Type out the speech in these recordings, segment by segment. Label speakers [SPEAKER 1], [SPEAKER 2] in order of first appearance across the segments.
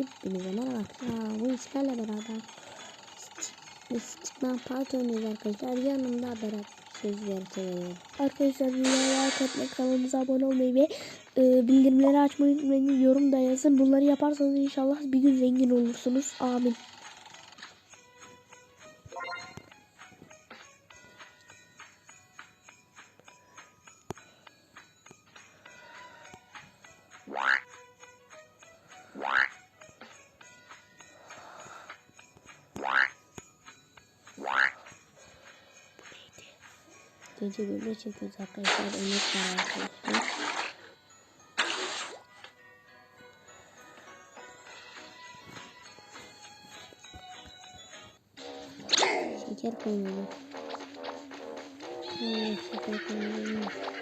[SPEAKER 1] Hepinize merhaba. Ya bu işlerle beraber Stickman Party oynuyoruz arkadaşlar. Yanımda Berat söz veriyorum.
[SPEAKER 2] Arkadaşlar videoya like atmayı, kanalımıza abone olmayı ve e, bildirimleri açmayı unutmayın. Yorum da yazın. Bunları yaparsanız inşallah bir gün zengin olursunuz. Amin.
[SPEAKER 1] Gece böyle çekiyoruz arkadaşlar. Emek var arkadaşlar. Şeker koymalı. Evet, şeker koymalı.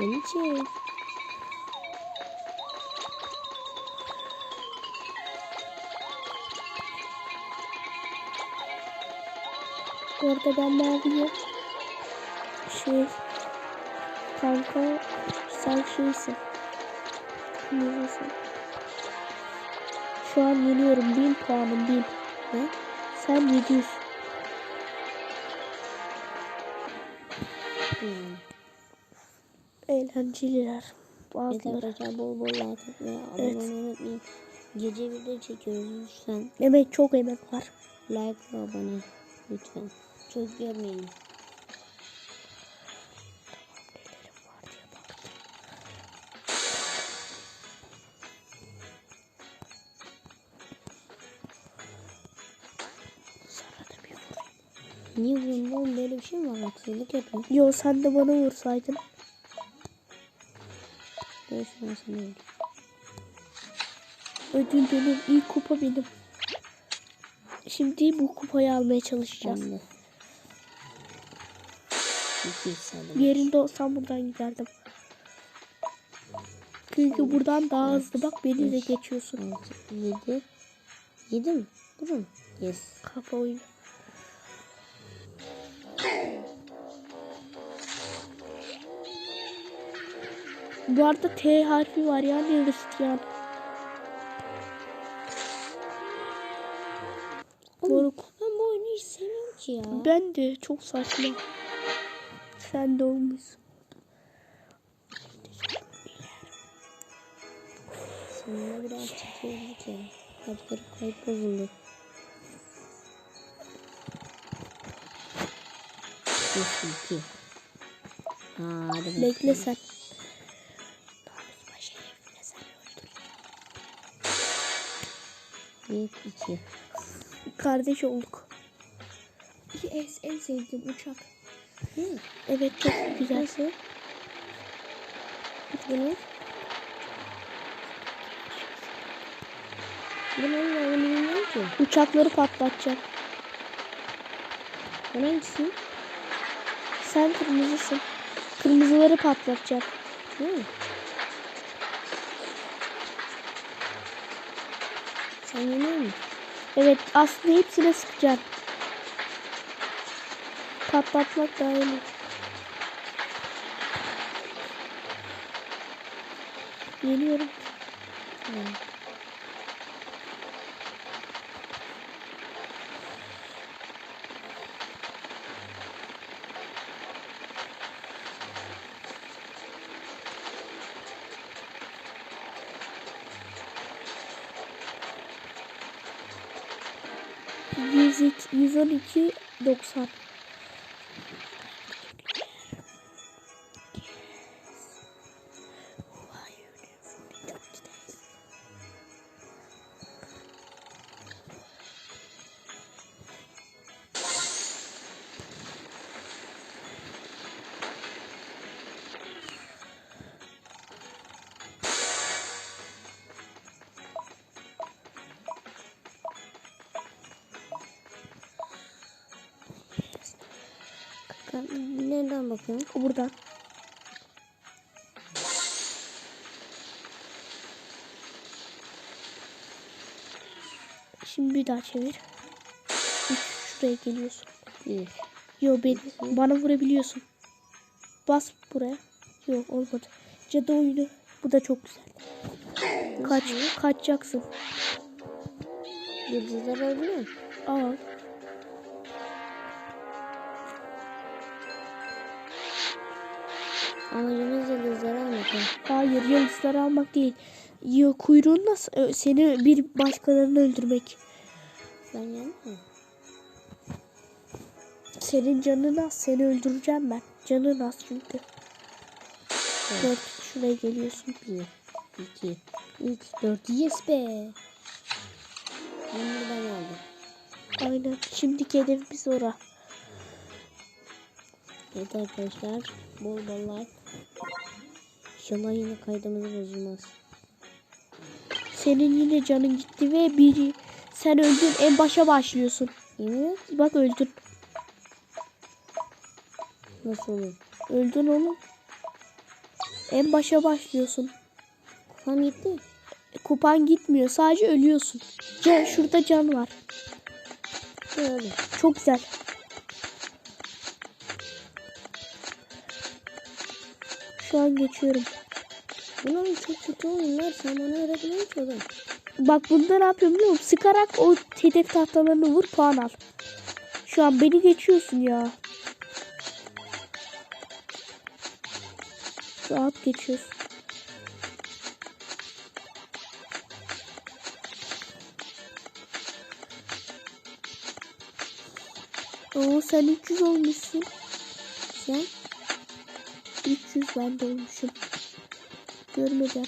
[SPEAKER 1] Beni çek.
[SPEAKER 2] Bu arada ben maviyim. Şey kanka sen şeysin. Kırmızısın. Şu an yeniyorum. 1000 puanım 1000.
[SPEAKER 1] Ne?
[SPEAKER 2] Sen 700.
[SPEAKER 1] Hmm.
[SPEAKER 2] Eğlenceliler.
[SPEAKER 1] Evet
[SPEAKER 2] Bazıları.
[SPEAKER 1] bol bol like atmayı, abone
[SPEAKER 2] Evet.
[SPEAKER 1] olmayı unutmayın. Gece video çekiyoruz lütfen.
[SPEAKER 2] Emek çok emek var.
[SPEAKER 1] Like ve abone lütfen. Çok görmeyin. Niye bundan böyle bir şey mi var? Haksızlık yapın.
[SPEAKER 2] Yo sen de bana vursaydın.
[SPEAKER 1] Sana vurayım.
[SPEAKER 2] Ödül benim. ilk kupa benim. Şimdi bu kupayı almaya çalışacağız.
[SPEAKER 1] Sanırım.
[SPEAKER 2] Yerinde olsam buradan giderdim. Çünkü buradan daha hızlı bak beni de geçiyorsun.
[SPEAKER 1] Altı, yedi. Yedi mi? Bu mu? Yes.
[SPEAKER 2] Kafa oyunu. Bu arada T harfi var yani Hristiyan. Moruk.
[SPEAKER 1] Ben bu oyunu hiç sevmiyorum ki ya.
[SPEAKER 2] Ben de çok saçma. Sen de olmuşsun.
[SPEAKER 1] Sonunda biraz çekildik ya. Kalpleri kayıp bozuldu.
[SPEAKER 2] Bekle sen.
[SPEAKER 1] Bir, iki.
[SPEAKER 2] Kardeş olduk.
[SPEAKER 1] En, en sevdiğim uçak. Hı.
[SPEAKER 2] Evet çok güzel.
[SPEAKER 1] Nasıl? Bu ne? Bu ne? Ben bunu bilmiyorum ki.
[SPEAKER 2] Uçakları patlatacağım.
[SPEAKER 1] Ben hangisi?
[SPEAKER 2] Sen kırmızısın. Kırmızıları patlatacağım.
[SPEAKER 1] Hı. Sen yeniyor musun?
[SPEAKER 2] Evet aslında hepsine sıkacağım. Patlatmak daha iyi. Yeniyorum.
[SPEAKER 1] Hı.
[SPEAKER 2] Yüz iki- 112 90.
[SPEAKER 1] Ka- Nereden bakıyorsun?
[SPEAKER 2] Buradan. Şimdi bir daha çevir. Şuraya geliyorsun.
[SPEAKER 1] Bir.
[SPEAKER 2] Yo ben, bana vurabiliyorsun. Bas buraya. Yok olmadı. Cadı oyunu. Bu da çok güzel. Kaç, kaçacaksın.
[SPEAKER 1] Yıldızlar öldü mü?
[SPEAKER 2] Al.
[SPEAKER 1] Amacımız yıldızları almak. ha.
[SPEAKER 2] Hayır yıldızları almak değil. Ya kuyruğunla ö, seni bir başkalarını öldürmek.
[SPEAKER 1] Ben yanım mı?
[SPEAKER 2] Senin canın az seni öldüreceğim ben. Canın az çünkü. Dört şuraya geliyorsun.
[SPEAKER 1] Bir. iki, Üç. Dört. Yes be. Bunu ben aldım.
[SPEAKER 2] Aynen. Şimdiki hedefimiz ora.
[SPEAKER 1] Evet arkadaşlar. Bol bol like. İnşallah yine kaydımız bozulmaz.
[SPEAKER 2] Senin yine canın gitti ve biri sen öldün en başa başlıyorsun.
[SPEAKER 1] Yemin.
[SPEAKER 2] Bak öldün.
[SPEAKER 1] Nasıl olur?
[SPEAKER 2] Öldün oğlum. En başa başlıyorsun.
[SPEAKER 1] Kafam gitti.
[SPEAKER 2] Kupan gitmiyor. Sadece ölüyorsun. Can, şurada can var.
[SPEAKER 1] Böyle.
[SPEAKER 2] Çok güzel. Şu an geçiyorum.
[SPEAKER 1] Bunlar çok kötü oyunlar. Sen bana öğretmen ki oğlum.
[SPEAKER 2] Bak bunda ne yapıyorum biliyor musun? Sıkarak o hedef tahtalarını vur puan al. Şu an beni geçiyorsun ya. Rahat geçiyorsun. Oo sen 300 olmuşsun.
[SPEAKER 1] Sen
[SPEAKER 2] 300 ben de olmuşum. Görmeden.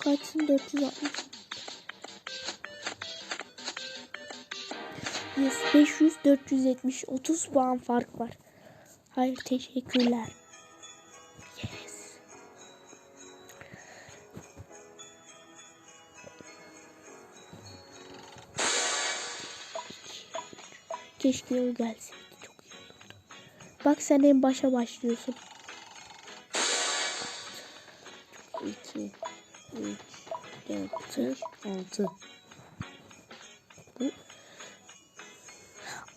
[SPEAKER 2] Kaçsın 460. Yes, 500 470 30 puan fark var. Hayır teşekkürler. Keşke o gelseydi. Çok iyi olurdu. Bak sen en başa başlıyorsun.
[SPEAKER 1] iki, üç, dört, beş, altı.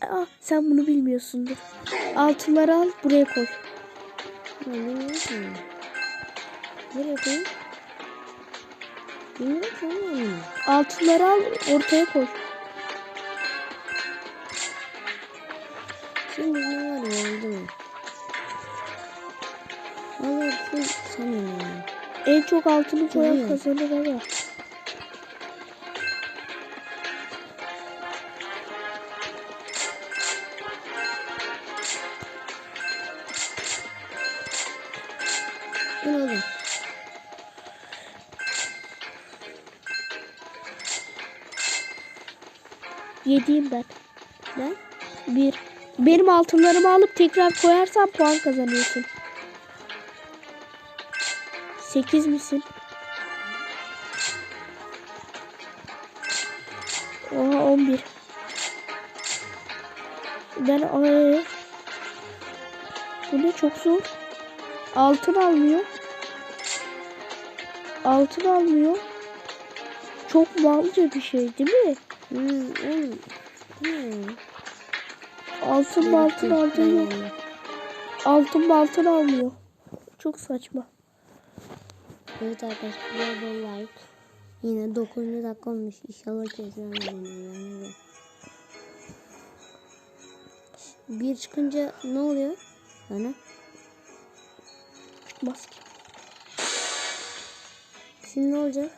[SPEAKER 2] Aa, sen bunu bilmiyorsundur. Altınları al buraya koy.
[SPEAKER 1] Nereye koyayım?
[SPEAKER 2] Altınları al ortaya koy.
[SPEAKER 1] Şimdi ne var ya oldu mu? Valla full yani.
[SPEAKER 2] En çok altını koyan kazanır ama.
[SPEAKER 1] Bu ne oğlum?
[SPEAKER 2] Yediğim ben.
[SPEAKER 1] Ben?
[SPEAKER 2] Bir. Benim altınlarımı alıp tekrar koyarsan puan kazanıyorsun. Sekiz misin? Oha on bir. Ben ay. Bu ne çok zor. Altın almıyor. Altın almıyor. Çok malca bir şey değil mi?
[SPEAKER 1] Hmm, ne ya?
[SPEAKER 2] Altın altın altın yok. Altın altın almıyor. Çok saçma.
[SPEAKER 1] Evet arkadaşlar bol bol like. Yine 9. dakika olmuş. İnşallah kesmem yani. Bir çıkınca ne oluyor?
[SPEAKER 2] Çıkmaz ki.
[SPEAKER 1] Şimdi ne olacak?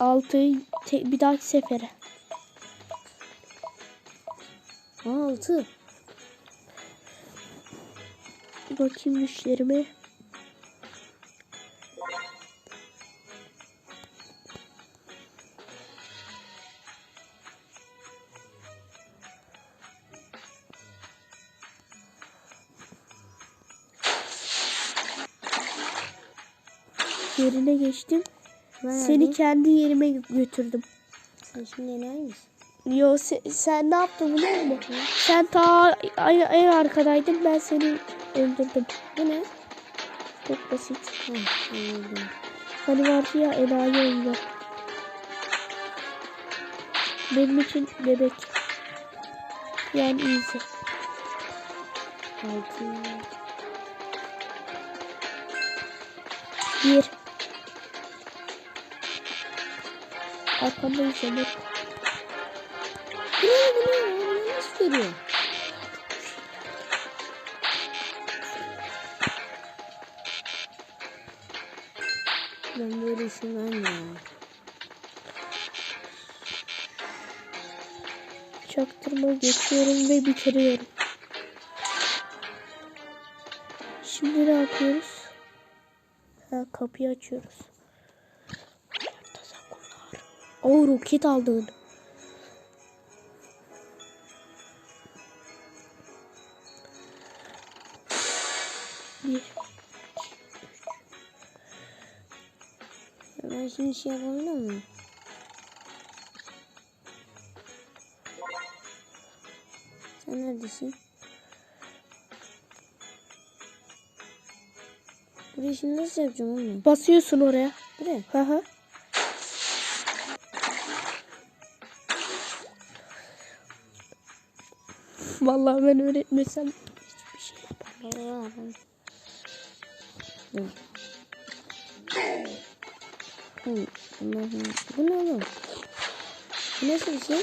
[SPEAKER 2] Altıyı te- bir dahaki sefere.
[SPEAKER 1] Aa,
[SPEAKER 2] Bakayım güçlerime. Yerine geçtim.
[SPEAKER 1] Ben
[SPEAKER 2] Seni kendi yerime götürdüm.
[SPEAKER 1] Sen şimdi enayi misin?
[SPEAKER 2] Yo se- sen ne yaptın biliyor musun? Sen ta en arkadaydın ben seni öldürdüm.
[SPEAKER 1] Bu ne?
[SPEAKER 2] Çok basit.
[SPEAKER 1] Hı, anladım.
[SPEAKER 2] Hani ya enayi oyunu. Benim için bebek. Yani easy.
[SPEAKER 1] Altı.
[SPEAKER 2] Bir. Arkamdayız Ömer.
[SPEAKER 1] Bu ne bu ne? Bu nasıl Ben böyle üşümem ya.
[SPEAKER 2] Çaktırma geçiyorum ve bitiriyorum. Şimdi ne yapıyoruz? Ha, kapıyı açıyoruz. Oo roket aldın.
[SPEAKER 1] Ben şimdi şey yapabiliyor muyum? Sen neredesin? Burayı şimdi nasıl yapacağım oğlum?
[SPEAKER 2] Basıyorsun oraya.
[SPEAKER 1] Buraya.
[SPEAKER 2] Hı hı. Vallahi ben öğretmesem hiçbir şey yapamam.
[SPEAKER 1] Baba ben. Hı, ne? Bu ne oğlum? Bu nasıl bir şey?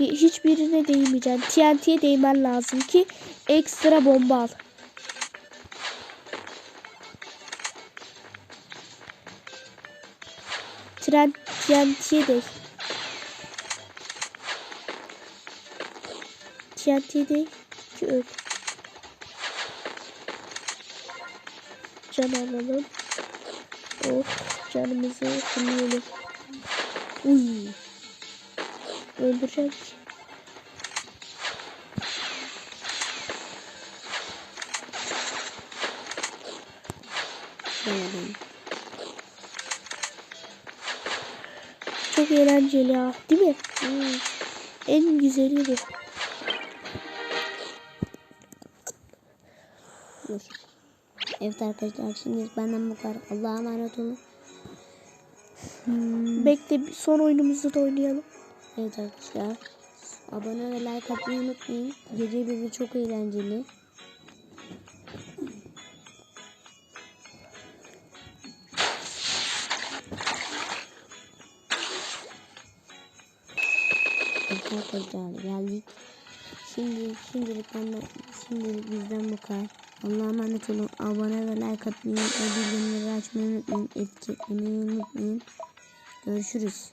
[SPEAKER 2] Bir- Hiçbirine değmeyeceksin. TNT'ye değmen lazım ki ekstra bomba al. Tren TNT'ye değ. TNT'ye değ ki öl. Can alalım. Oh canımızı fulleyelim. Uy. Öldürecek.
[SPEAKER 1] Denedim.
[SPEAKER 2] Çok eğlenceli ya. Değil mi?
[SPEAKER 1] Hı.
[SPEAKER 2] En güzeli bu.
[SPEAKER 1] Dur. Evet arkadaşlar şimdi benden bu kadar. Allah'a emanet olun. Hmm.
[SPEAKER 2] Bekle son oyunumuzu da oynayalım.
[SPEAKER 1] Evet arkadaşlar. Abone ve like atmayı unutmayın. Gece bibi çok eğlenceli. Arkadaşlar geldik. Şimdi şimdilik benden şimdilik bizden bu kadar. Allah'a emanet olun. Abone ve like atmayı bildirimleri açmayı unutmayın. Etiketlemeyi unutmayın. Görüşürüz.